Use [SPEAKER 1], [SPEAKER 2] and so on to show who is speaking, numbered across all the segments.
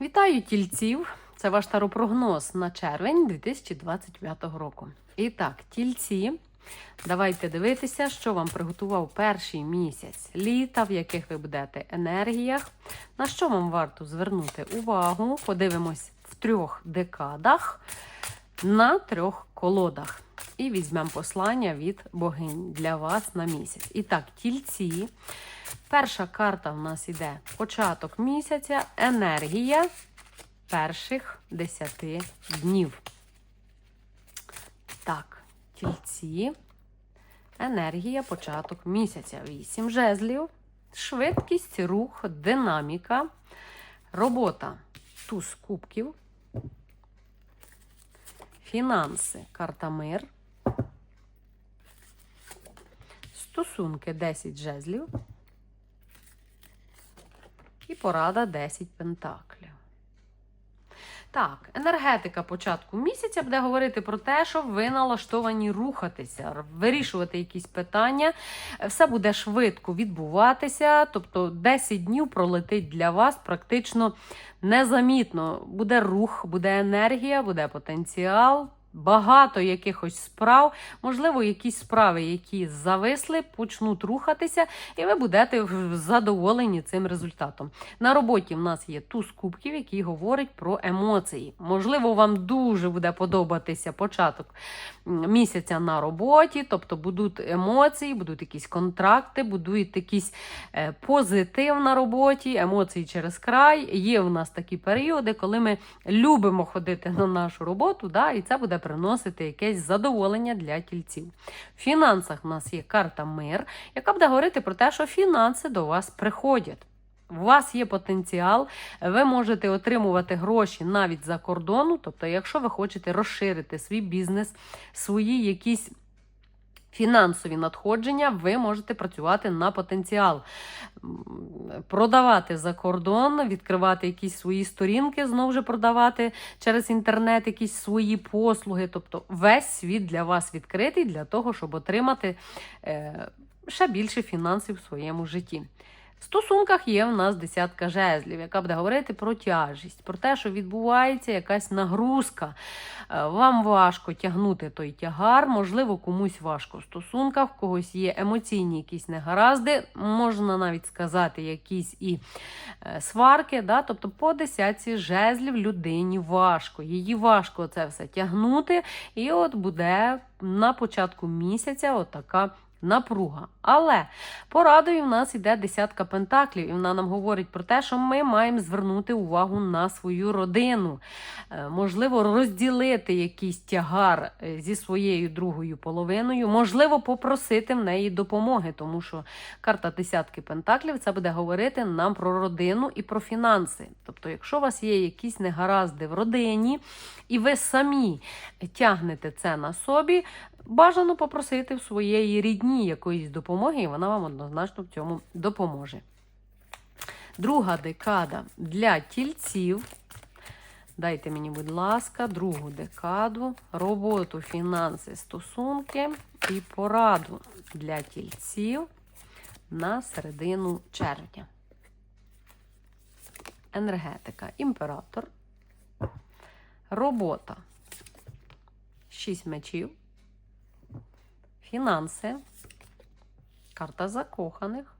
[SPEAKER 1] Вітаю тільців! Це ваш таропрогноз на червень 2025 року. І так, тільці, давайте дивитися, що вам приготував перший місяць літа, в яких ви будете енергіях, на що вам варто звернути увагу. Подивимось в трьох декадах на трьох колодах. І візьмемо послання від богинь для вас на місяць. І так, тільці. Перша карта в нас іде початок місяця, енергія перших 10 днів. Так, тільці, енергія, початок місяця. 8 жезлів, швидкість, рух, динаміка, робота, туз кубків, фінанси, карта мир, стосунки 10 жезлів. І порада 10 пентаклів. Так, енергетика початку місяця буде говорити про те, що ви налаштовані рухатися, вирішувати якісь питання. Все буде швидко відбуватися. Тобто 10 днів пролетить для вас практично незамітно. Буде рух, буде енергія, буде потенціал. Багато якихось справ, можливо, якісь справи, які зависли, почнуть рухатися, і ви будете задоволені цим результатом. На роботі в нас є туз кубків, який говорить про емоції. Можливо, вам дуже буде подобатися початок місяця на роботі, тобто будуть емоції, будуть якісь контракти, будуть якийсь е, позитив на роботі, емоції через край. Є в нас такі періоди, коли ми любимо ходити на нашу роботу, да, і це буде приносити якесь задоволення для тільців. В фінансах в нас є карта мир, яка буде говорити про те, що фінанси до вас приходять. У вас є потенціал, ви можете отримувати гроші навіть за кордону. Тобто, якщо ви хочете розширити свій бізнес, свої якісь фінансові надходження, ви можете працювати на потенціал, продавати за кордон, відкривати якісь свої сторінки, знову ж продавати через інтернет якісь свої послуги. Тобто, весь світ для вас відкритий для того, щоб отримати е, ще більше фінансів в своєму житті. В стосунках є в нас десятка жезлів, яка буде говорити про тяжість, про те, що відбувається якась нагрузка. Е, Вам важко тягнути той тягар, можливо, комусь важко в стосунках, в когось є емоційні якісь негаразди, можна навіть сказати, якісь і е, сварки. Да? Тобто по десятці жезлів людині важко. Її важко це все тягнути. І от буде на початку місяця отака напруга. Але порадою в нас йде десятка пентаклів, і вона нам говорить про те, що ми маємо звернути увагу на свою родину. Е, Можливо, розділити якийсь тягар е, зі своєю другою половиною, можливо, попросити в неї допомоги, тому що карта десятки пентаклів це буде говорити нам про родину і про фінанси. Тобто, якщо у вас є якісь негаразди в родині, і ви самі тягнете це на собі, бажано попросити в своєї рідні якоїсь допомоги, і вона вам однозначно в цьому допоможе. Друга декада для тільців. Дайте мені, будь ласка, другу декаду, роботу, фінанси, стосунки і пораду для тільців на середину червня. Енергетика, імператор, робота, шість мечів, фінанси, карта закоханих,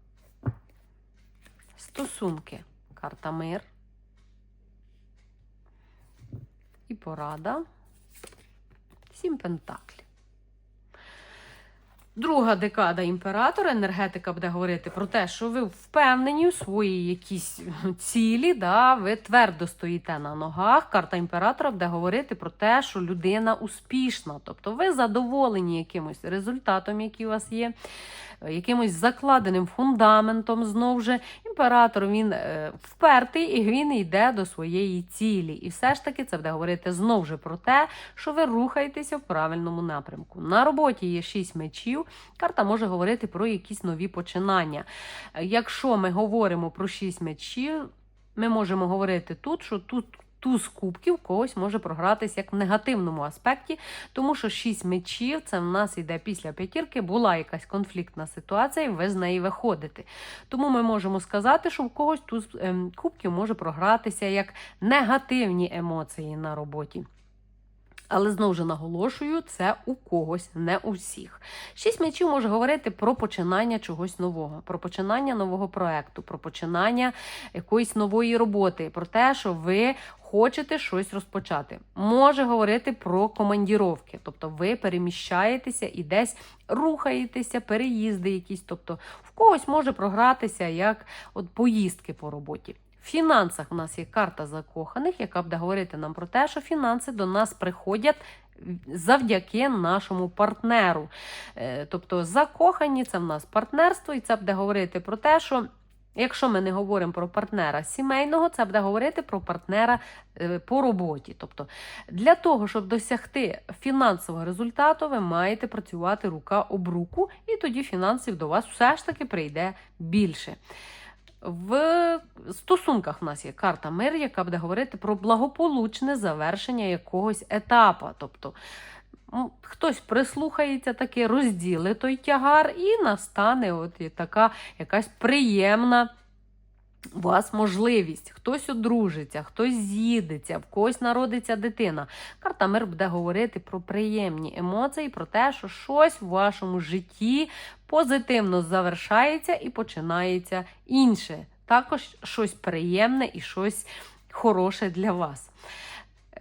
[SPEAKER 1] стосунки, карта мир і порада. Сім пентаклів. Друга декада імператора, енергетика буде говорити про те, що ви впевнені у своїй якійсь цілі, да, ви твердо стоїте на ногах. Карта імператора буде говорити про те, що людина успішна, тобто ви задоволені якимось результатом, який у вас є, якимось закладеним фундаментом. Знову ж імператор він е, впертий і він йде до своєї цілі. І все ж таки це буде говорити знову ж про те, що ви рухаєтеся в правильному напрямку. На роботі є шість мечів. Карта може говорити про якісь нові починання. Якщо ми говоримо про шість мечів, ми можемо говорити тут, що тут туз кубків когось може програтися як в негативному аспекті, тому що шість мечів це в нас іде після п'ятірки, була якась конфліктна ситуація, і ви з неї виходите. Тому ми можемо сказати, що в когось туз ем, кубків може програтися як негативні емоції на роботі. Але знову ж наголошую, це у когось, не у всіх. Шість м'ячів може говорити про починання чогось нового, про починання нового проекту, про починання якоїсь нової роботи, про те, що ви хочете щось розпочати. Може говорити про командіровки, тобто ви переміщаєтеся і десь рухаєтеся, переїзди якісь. Тобто в когось може програтися як от поїздки по роботі. В фінансах в нас є карта закоханих, яка буде говорити нам про те, що фінанси до нас приходять завдяки нашому партнеру. Е, Тобто закохані це в нас партнерство, і це буде говорити про те, що. Якщо ми не говоримо про партнера сімейного, це буде говорити про партнера е, по роботі. Тобто для того, щоб досягти фінансового результату, ви маєте працювати рука об руку, і тоді фінансів до вас все ж таки прийде більше. В стосунках в нас є карта мир, яка буде говорити про благополучне завершення якогось етапу. Тобто хтось прислухається, таки розділить той тягар, і настане от така якась приємна. У вас можливість, хтось одружиться, хтось з'їдеться, в когось народиться дитина. Карта мир буде говорити про приємні емоції, про те, що щось в вашому житті позитивно завершається і починається інше. Також щось приємне і щось хороше для вас.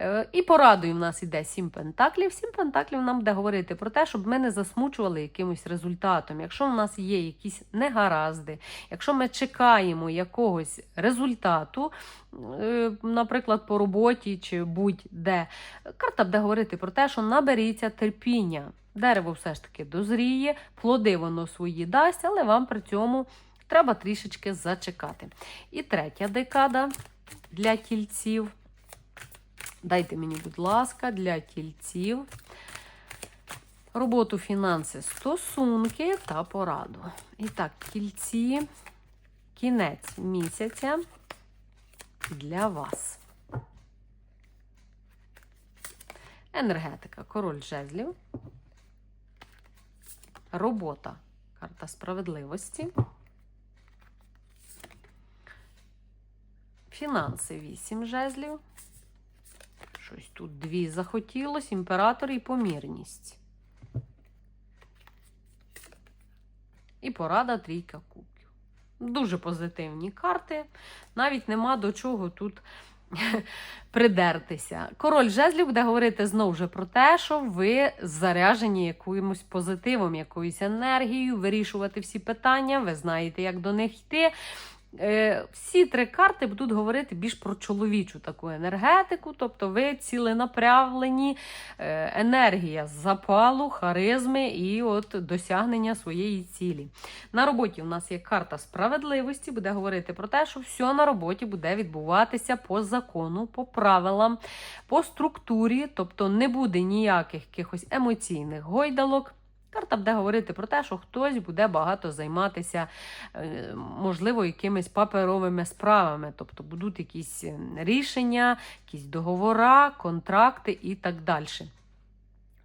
[SPEAKER 1] Е, І порадою в нас іде сім пентаклів. Сім пентаклів нам буде говорити про те, щоб ми не засмучували якимось результатом. Якщо в нас є якісь негаразди, якщо ми чекаємо якогось результату, е, наприклад, по роботі чи будь-де, карта буде говорити про те, що наберіться терпіння. Дерево все ж таки дозріє, плоди воно свої дасть, але вам при цьому треба трішечки зачекати. І третя декада для тільців. Дайте мені, будь ласка, для тільців. Роботу, фінанси, стосунки та пораду. І так, тільці, кінець місяця для вас. Енергетика, король жезлів. Робота, карта справедливості. Фінанси 8 жезлів. Щось тут дві захотілось, імператор і помірність. І порада трійка кубків. Дуже позитивні карти. Навіть нема до чого тут придертися. Король жезлів буде говорити знову ж про те, що ви заряжені якимось позитивом, якоюсь енергією, вирішувати всі питання, ви знаєте, як до них йти. Е, Всі три карти будуть говорити більш про чоловічу таку енергетику, тобто ви ціленаправлені, е, енергія запалу, харизми і от досягнення своєї цілі. На роботі у нас є карта справедливості, буде говорити про те, що все на роботі буде відбуватися по закону, по правилам, по структурі, тобто не буде ніяких якихось емоційних гойдалок. Карта буде говорити про те, що хтось буде багато займатися, е, можливо, якимись паперовими справами, тобто будуть якісь рішення, якісь договори, контракти і так далі.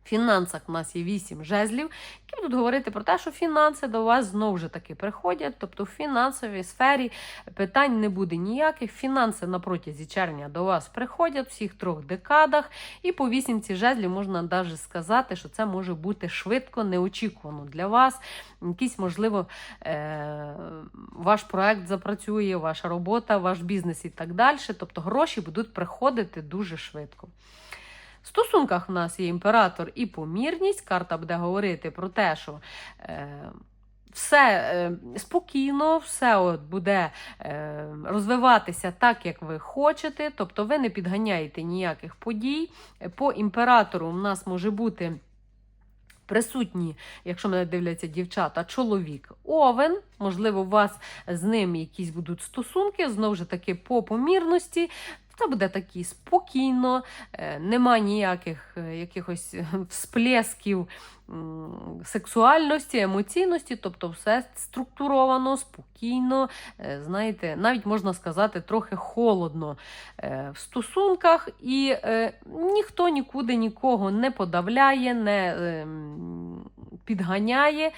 [SPEAKER 1] Фінансах у нас є 8 жезлів, які будуть говорити про те, що фінанси до вас знову ж таки приходять. Тобто в фінансовій сфері питань не буде ніяких. Фінанси на протязі червня до вас приходять в всіх трьох декадах. І по вісімці жезлів можна навіть сказати, що це може бути швидко, неочікувано для вас. Якийсь, можливо, е- ваш проект запрацює, ваша робота, ваш бізнес і так далі. Тобто гроші будуть приходити дуже швидко. В стосунках в нас є імператор і помірність. Карта буде говорити про те, що е, все е, спокійно, все от буде е, розвиватися так, як ви хочете. Тобто ви не підганяєте ніяких подій. По імператору в нас може бути. Присутні, якщо мене дивляться дівчата, чоловік овен, можливо, у вас з ним якісь будуть стосунки, знову ж таки, по помірності. Це буде такі спокійно, е, нема ніяких е, якихось всплесків сексуальності, емоційності, тобто все структуровано, спокійно, е, знаєте, навіть можна сказати, трохи холодно е, в стосунках, і е, ніхто нікуди нікого не подавляє, не е, підганяє.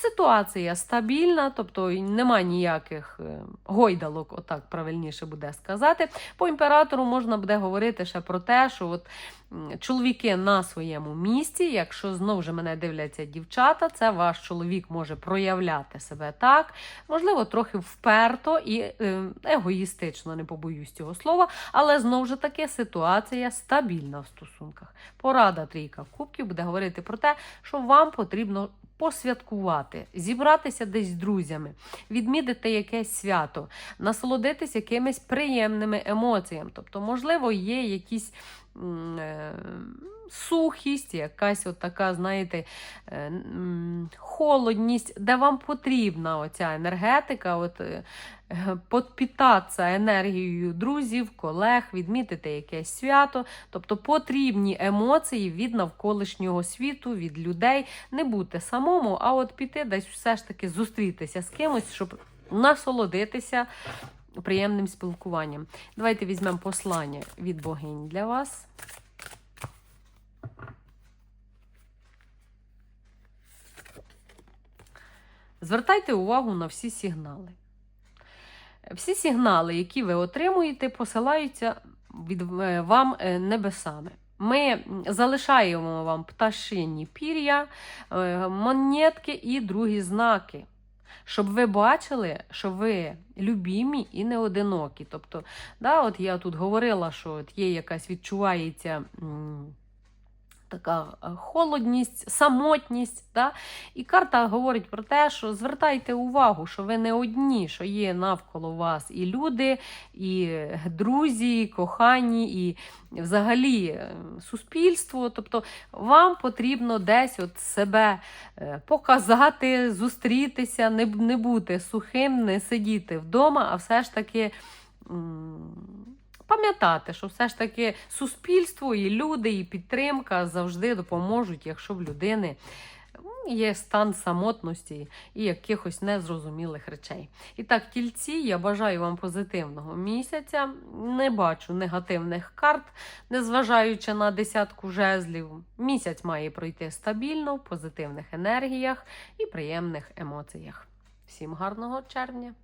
[SPEAKER 1] Ситуація стабільна, тобто нема ніяких е, гойдалок, отак правильніше буде сказати. По імператору можна буде говорити ще про те, що от чоловіки на своєму місці, якщо знову ж мене дивляться дівчата, це ваш чоловік може проявляти себе так, можливо, трохи вперто і е, егоїстично, не побоюсь цього слова, але знову ж таки ситуація стабільна в стосунках. Порада трійка кубків буде говорити про те, що вам потрібно посвяткувати, зібратися десь з друзями, відмітити якесь свято, насолодитись якимись приємними емоціями. Тобто, можливо, є якісь. Е, Сухість, якась от така, знаєте, е, холодність, де вам потрібна оця енергетика, от, е, підпітатися енергією друзів, колег, відмітити якесь свято. Тобто потрібні емоції від навколишнього світу, від людей. Не бути самому, а от піти десь все ж таки зустрітися з кимось, щоб насолодитися приємним спілкуванням. Давайте візьмемо послання від богинь для вас. Звертайте увагу на всі сигнали. Всі сигнали, які ви отримуєте, посилаються від е, вам е, небесами. Ми залишаємо вам пташині пір'я, е, монетки і другі знаки, щоб ви бачили, що ви любімі і не одинокі. Тобто, да, от я тут говорила, що от є якась відчувається. м, Така е, холодність, самотність. Да? І карта говорить про те, що звертайте увагу, що ви не одні, що є навколо вас і люди, і друзі, і кохані, і взагалі е, суспільство. Тобто вам потрібно десь от себе е, показати, зустрітися, не, не бути сухим, не сидіти вдома, а все ж таки. Пам'ятати, що все ж таки суспільство, і люди, і підтримка завжди допоможуть, якщо в людини є стан самотності і якихось незрозумілих речей. І так, тільці, я бажаю вам позитивного місяця. Не бачу негативних карт, незважаючи на десятку жезлів. Місяць має пройти стабільно, в позитивних енергіях і приємних емоціях. Всім гарного червня!